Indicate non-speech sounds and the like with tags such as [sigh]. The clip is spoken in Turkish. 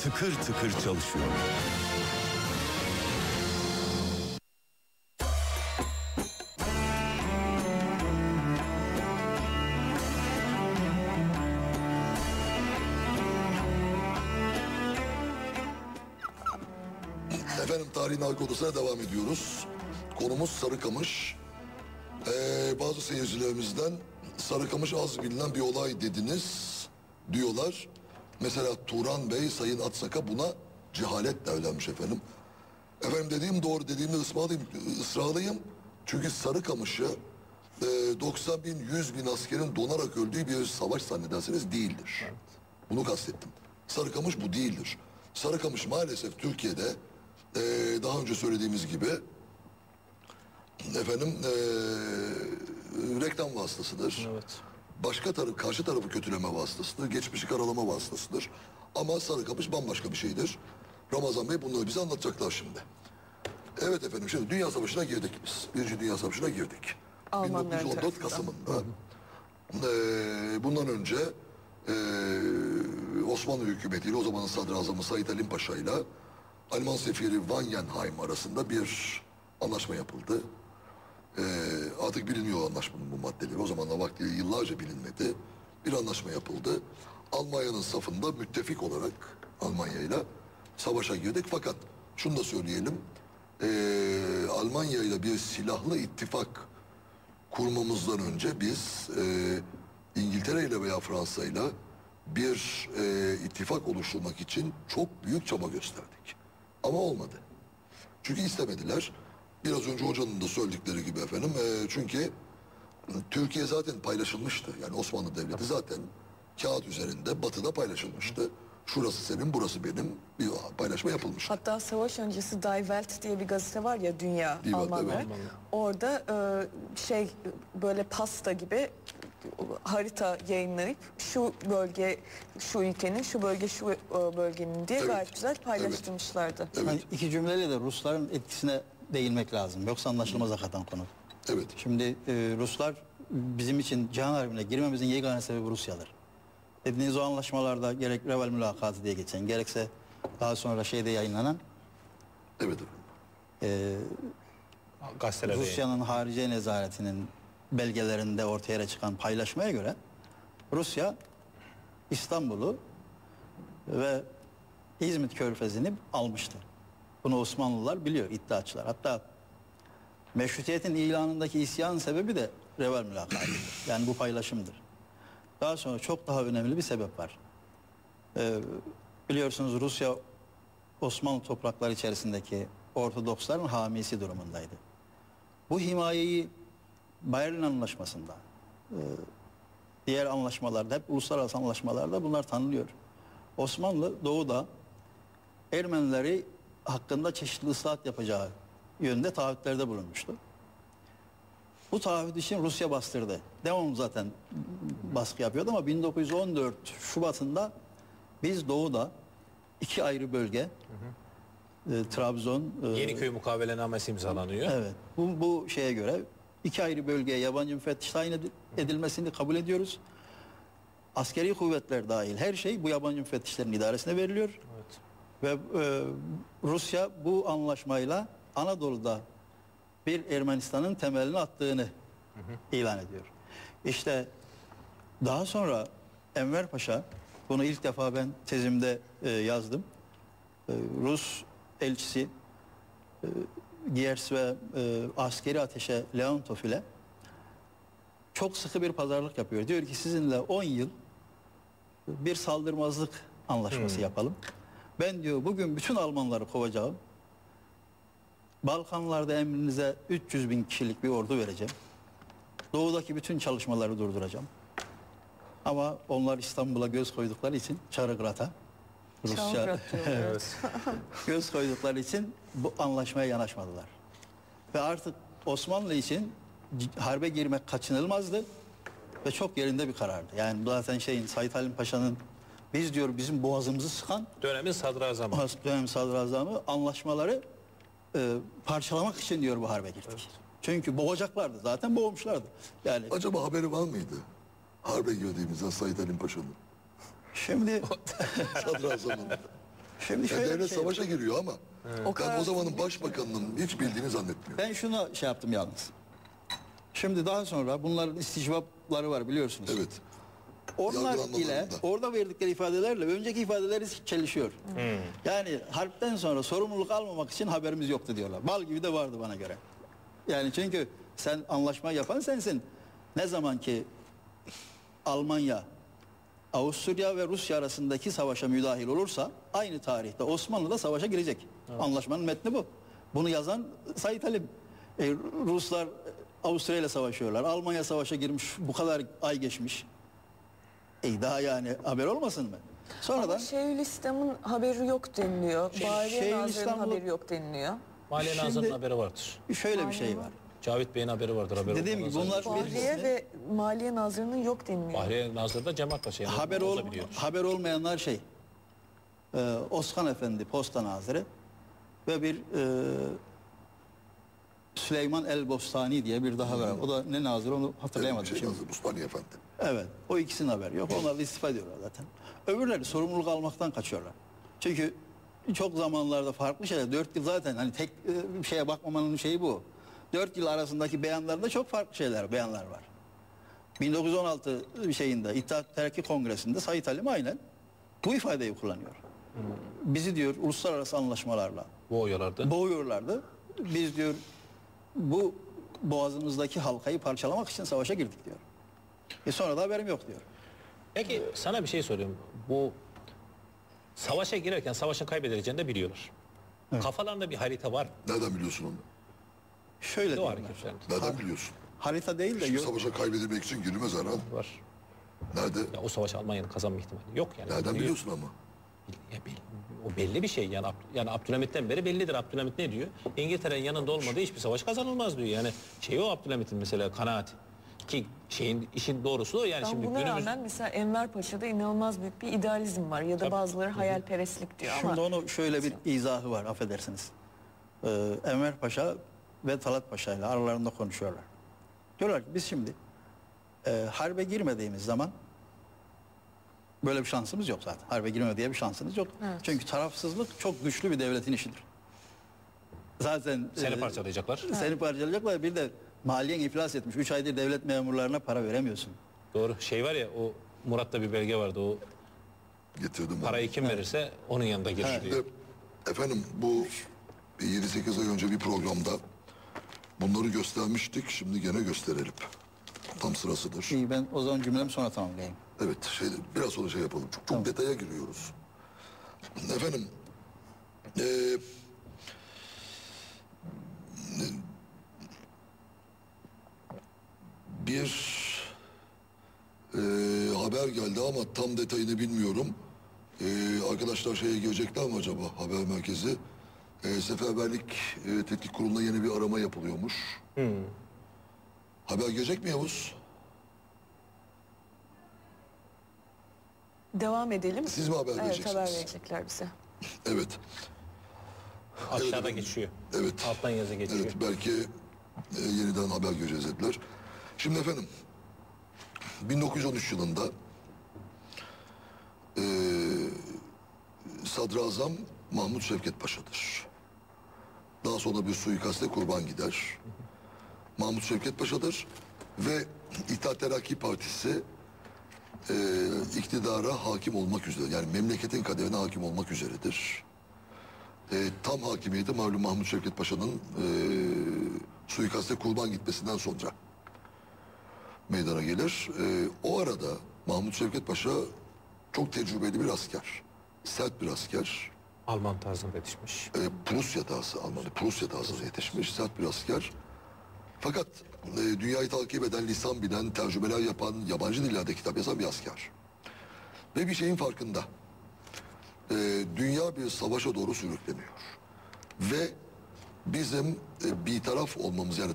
tıkır tıkır çalışıyor. Efendim tarihin halk odasına devam ediyoruz. Konumuz Sarıkamış. Ee, bazı seyircilerimizden Sarıkamış az bilinen bir olay dediniz diyorlar. Mesela Turan Bey Sayın Atsak'a buna cehaletle öğrenmiş efendim. Efendim dediğim doğru dediğimde ısmarlayayım, ısrarlıyım. Çünkü Sarıkamış'ı e, 90 bin 100 bin askerin donarak öldüğü bir savaş zannederseniz değildir. Bunu kastettim. Sarıkamış bu değildir. Sarıkamış maalesef Türkiye'de e, daha önce söylediğimiz gibi efendim e, reklam vasıtasıdır. Evet. Başka taraf, karşı tarafı kötüleme vasıtasıdır. Geçmişi karalama vasıtasıdır. Ama Sarıkamış bambaşka bir şeydir. Ramazan Bey bunları bize anlatacaklar şimdi. Evet efendim şimdi Dünya Savaşı'na girdik biz. Birinci Dünya Savaşı'na girdik. Almanların 1914 Kasım'ında. Ee, bundan önce ee, Osmanlı hükümetiyle o zamanın sadrazamı Said Halim Paşa ile Alman sefiri Wangenheim arasında bir anlaşma yapıldı. Ee, artık biliniyor anlaşmanın bu maddeleri. O zamanlar vaktiyle yıllarca bilinmedi. Bir anlaşma yapıldı. Almanya'nın safında müttefik olarak Almanya ile savaşa girdik. Fakat şunu da söyleyelim. Ee, Almanya ile bir silahlı ittifak kurmamızdan önce biz e, İngiltere ile veya Fransa ile bir e, ittifak oluşturmak için çok büyük çaba gösterdik. Ama olmadı. Çünkü istemediler. Biraz önce hocanın da söyledikleri gibi efendim. e, çünkü Türkiye zaten paylaşılmıştı. Yani Osmanlı Devleti zaten kağıt üzerinde batıda paylaşılmıştı. Şurası senin, burası benim bir paylaşma yapılmıştı. Hatta savaş öncesi Die Welt diye bir gazete var ya Dünya Die evet. Orada e, şey böyle pasta gibi harita yayınlayıp şu bölge şu ülkenin şu bölge şu e, bölgenin diye Evet. gayet güzel paylaştırmışlardı. Yani iki cümleyle de Rusların etkisine değinmek lazım. Yoksa anlaşılmaz hakikaten konu. Evet. Şimdi e, Ruslar bizim için Cihan Harbi'ne girmemizin yegane sebebi Rusya'dır. Dediğiniz o anlaşmalarda gerek Reval Mülakatı diye geçen gerekse daha sonra şeyde yayınlanan Evet e, Gazetelerde Rusya'nın harici nezaretinin belgelerinde ortaya çıkan paylaşmaya göre Rusya İstanbul'u ve İzmit Körfezi'ni almıştı. Bunu Osmanlılar biliyor, iddiaçılar. Hatta meşrutiyetin ilanındaki isyan sebebi de Reval mülakatıdır. Yani bu paylaşımdır. Daha sonra çok daha önemli bir sebep var. Ee, biliyorsunuz Rusya Osmanlı toprakları içerisindeki Ortodoksların hamisi durumundaydı. Bu himayeyi Berlin Anlaşması'nda, e, diğer anlaşmalarda, hep uluslararası anlaşmalarda bunlar tanınıyor. Osmanlı doğuda Ermenileri hakkında çeşitli ıslahat yapacağı yönde taahhütlerde bulunmuştu. Bu taahhüt için Rusya bastırdı. Devam zaten baskı yapıyordu ama 1914 Şubat'ında biz doğuda iki ayrı bölge, e, Trabzon, e, Yeniköy mukavelenamesi imzalanıyor. Evet. Bu, bu şeye göre iki ayrı bölgeye yabancı müfettiş tayin edi- edilmesini kabul ediyoruz. Askeri kuvvetler dahil her şey bu yabancı müfettişlerin idaresine veriliyor. Ve e, Rusya bu anlaşmayla Anadolu'da bir Ermenistan'ın temelini attığını ilan ediyor. İşte daha sonra Enver Paşa, bunu ilk defa ben tezimde e, yazdım. E, Rus elçisi e, Giers ve e, askeri ateşe Leontov ile çok sıkı bir pazarlık yapıyor. Diyor ki sizinle 10 yıl bir saldırmazlık anlaşması yapalım. Ben diyor bugün bütün Almanları kovacağım. Balkanlarda emrinize 300 bin kişilik bir ordu vereceğim. Doğudaki bütün çalışmaları durduracağım. Ama onlar İstanbul'a göz koydukları için Çarıgrat'a Rusça. [laughs] Evet. göz koydukları için bu anlaşmaya yanaşmadılar. Ve artık Osmanlı için harbe girmek kaçınılmazdı ve çok yerinde bir karardı. Yani zaten şeyin Said Halim Paşa'nın biz diyor bizim boğazımızı sıkan Dönemin sadrazamı. dönem sadrazamı anlaşmaları e, parçalamak için diyor bu harbe girdik. Çünkü boğacaklardı zaten boğmuşlardı. Yani Acaba haberi var mıydı? Harbe girdiğimizden Said Halim Paşa'nın. şimdi [laughs] Sadrazamın. Şimdi Yani şöyle bir devlet şey savaşa giriyor ama O ben kadar- o zamanın başbakanının hiç bildiğini zannetmiyorum. Ben şunu şey yaptım yalnız. Şimdi daha sonra bunların isticvapları var biliyorsunuz. Evet. Onlar ile orada verdikleri ifadelerle önceki ifadeleri çelişiyor. Yani harpten sonra sorumluluk almamak için haberimiz yoktu diyorlar. Bal gibi de vardı bana göre. Yani çünkü sen anlaşma yapan sensin. Ne zaman ki Almanya, Avusturya ve Rusya arasındaki savaşa müdahil olursa aynı tarihte Osmanlı da savaşa girecek. Anlaşmanın metni bu. Bunu yazan Said Halim. E, Ruslar Avusturya ile savaşıyorlar. Almanya savaşa girmiş. Bu kadar ay geçmiş. E daha yani haber olmasın mı? Sonradan Ama Şeyhülislam'ın haberi yok deniliyor. Bahriye Şeyhülislam'la- Nazırı'nın haberi yok deniliyor. Maliye Şimdi- Nazırı'nın haberi vardır. şöyle bir şey var. Cavit Bey'in haberi vardır. Haberi Dediğim olmadan gibi bunlar zaten- bir- Bahriye ve Maliye Nazırı'nın yok deniliyor. Bahriye Nazırı'da Cemal Paşa. Yani haber ol, haber olmayanlar şey. e, Osman Efendi posta nazırı ve bir e, Süleyman El Bostani diye bir daha var. O da ne nazırı onu hatırlayamadım Şey şimdi. yazdı Mustafa Efendi. Evet. O ikisinin haberi yok. [laughs] Onlar da istifa ediyorlar zaten. Öbürleri sorumluluk almaktan kaçıyorlar. Çünkü çok zamanlarda farklı şeyler. Dört yıl zaten hani tek e, bir şeye bakmamanın şeyi bu. Dört yıl arasındaki beyanlarında çok farklı şeyler, beyanlar var. 1916 şeyinde İttihat Terakki Kongresi'nde Said Halim aynen bu ifadeyi kullanıyor. Bizi diyor uluslararası anlaşmalarla Bu oyalarda. boğuyorlardı. Biz diyor bu boğazımızdaki halkayı parçalamak için savaşa girdik diyor. E sonra da haberim yok diyor. Peki sana bir şey soruyorum. Bu savaşa girerken savaşın kaybedileceğini de biliyorlar. Kafalarında bir harita var. Nereden biliyorsun onu? Şöyle diyorlar. Nereden biliyorsun? Harita değil de yo- savaşa kaybedilmek için girilmez Erhan. Var. Nerede? Ya o savaş Almanya'nın kazanma ihtimali yok yani. Nereden Biliyor- biliyorsun ama? Ya belli- o belli bir şey yani yani Abdülhamit'ten beri bellidir. Abdülhamit ne diyor? İngiltere'nin yanında olmadığı hiçbir savaş kazanılmaz diyor. Yani şey o Abdülhamit'in mesela kanaati. Ki şeyin işin doğrusu o yani Ben şimdi buna günümüz rağmen mesela Enver Paşa'da inanılmaz büyük bir idealizm var. Ya da Tabii. bazıları hayalperestlik diyor Şimdi ama onu şöyle bir izahı var affedersiniz. Ee, Enver Paşa ve Talat Paşa ile aralarında konuşuyorlar. Diyorlar ki biz şimdi e, harbe girmediğimiz zaman böyle bir şansımız yok zaten. Harbe girme diye bir şansınız yok. Evet. Çünkü tarafsızlık çok güçlü bir devletin işidir. Zaten seni e, parçalayacaklar. Seni parçalayacaklar bir de maliyen iflas etmiş. Üç aydır devlet memurlarına para veremiyorsun. Doğru. Şey var ya o Murat'ta bir belge vardı. O Getirdim. parayı kim verirse onun yanında diyor. Şimdi efendim bu 7-8 ay önce bir programda bunları göstermiştik. Şimdi gene gösterelim. Tam sırasıdır. İyi ben o zaman cümlemi sonra tamamlayayım. Evet, şey, biraz sonra şey yapalım. Çok, çok detaya giriyoruz. Efendim, eee, bir eee, haber geldi ama tam detayını bilmiyorum. Eee, arkadaşlar şeye girecekler mi acaba haber merkezi? Eee Seferberlik eee, Tetkik Kurulu'na yeni bir arama yapılıyormuş. Haber gelecek mi Yavuz? devam edelim. Siz mi haber Evet vereceksiniz? haber verecekler bize. [laughs] Evet. Aşağıda geçiyor. Evet. Alttan yazı geçiyor. Evet belki e, yeniden haber göreceğiz dediler. Şimdi efendim 1913 yılında e, Sadrazam Mahmut Şevket Paşa'dır. Daha sonra bir suikaste kurban gider. Mahmut Şevket Paşa'dır ve İttihat Terakki Partisi e, iktidara hakim olmak üzere yani memleketin kaderine hakim olmak üzeredir. E, tam hakimiyeti malum Mahmut Şevket Paşa'nın e, suikaste kurban gitmesinden sonra meydana gelir. E, o arada Mahmut Şevket Paşa çok tecrübeli bir asker. Sert bir asker. Alman tarzında yetişmiş. E, Prusya tası Almanı Prusya tasına yetişmiş sert bir asker. Fakat e, dünyayı takip eden, lisan bilen, tercümeler yapan, yabancı dillerde kitap yazan bir asker. Ve bir şeyin farkında. E, dünya bir savaşa doğru sürükleniyor. Ve bizim e, bir taraf olmamız yani